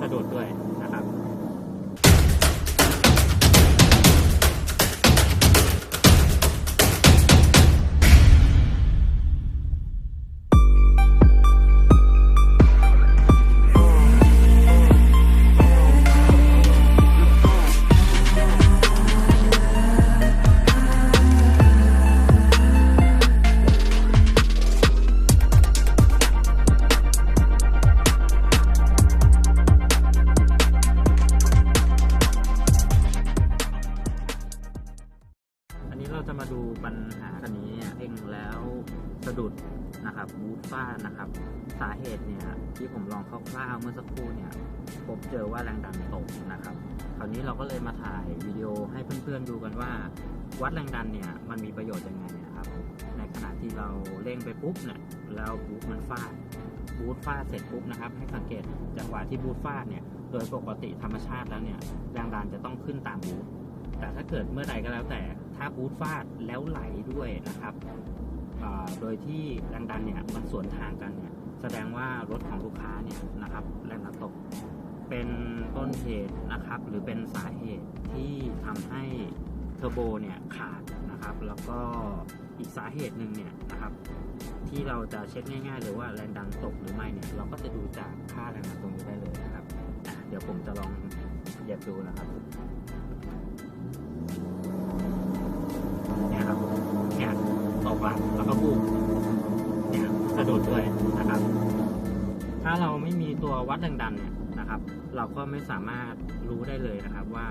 สะดุดด้วยนะครับ เราจะมาดูปัญหาคันนี้เนี่ยเองแล้วสะดุดนะครับบูทฟ้าดนะครับ สาเหตุเนี่ยที่ผมลองคร่าวๆเมื่อสักครู่เนี่ยพบเจอว่าแรงดันตกนะครับ คราวนี้เราก็เลยมาถ่ายวิดีโอให้เพื่อนๆดูกันว่า วัดแรงดันเนี่ยมันมีประโยชน์ยังไงนะครับ ในขณะที่เราเร่งไปปุ๊บเนี่ยแล้วบูทมันฟาดบูทฟาดเสร็จปุ๊บนะครับ ให้สังเกตจังหวะที่บูทฟาดเนี่ยโดยปกติธรรมชาติแล้วเนี่ยแรงดันจะต้องขึ้นตามบูทแต่ถ้าเกิดเมื่อใดก็แล้วแต่ ถ้าบูทฟาดแล้วไหลด้วยนะครับโดยที่แรงดันเนี่ยมันสวนทางกันเนี่ยแสดงว่ารถของลูกค้าเนี่ยนะครับแรงดันตกเป็นต้นเหตุนะครับ หรือเป็นสาเหตุที่ทำให้เทอร์โบเนี่ยขาดนะครับ แล้วก็อีกสาเหตุหนึ่งเนี่ยนะครับ ที่เราจะเช็คง่ายๆเลยว่าแรงดันตกหรือไม่เนี่ยเราก็จะดูจากค่าแรงดันตรงนี้ได้เลยนะครับ เดี๋ยวผมจะลองเหยียบดูนะครับ กหลังแล้วก็บูมเนี่ยสะดุดด้วยนะครับ ถ้าเราไม่มีตัววัดแรงดันเนี่ยนะครับ เราก็ไม่สามารถรู้ได้เลยนะครับว่า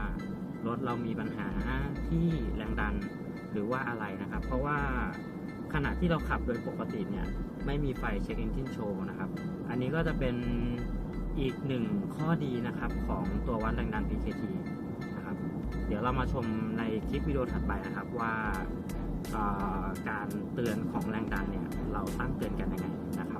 รถเรามีปัญหาที่แรงดันหรือว่าอะไรนะครับ เพราะว่าขณะที่เราขับโดยปกติเนี่ยไม่มีไฟเช็คเอนจินโชว์นะครับ อันนี้ก็จะเป็นอีกหนึ่งข้อดีนะครับของตัววัดแรงดัน PKT นะครับ เดี๋ยวเรามาชมในคลิปวิดีโอถัดไปนะครับว่า การเตือนของแรงดันเนี่ย เราตั้งเตือนกันยังไงนะครับ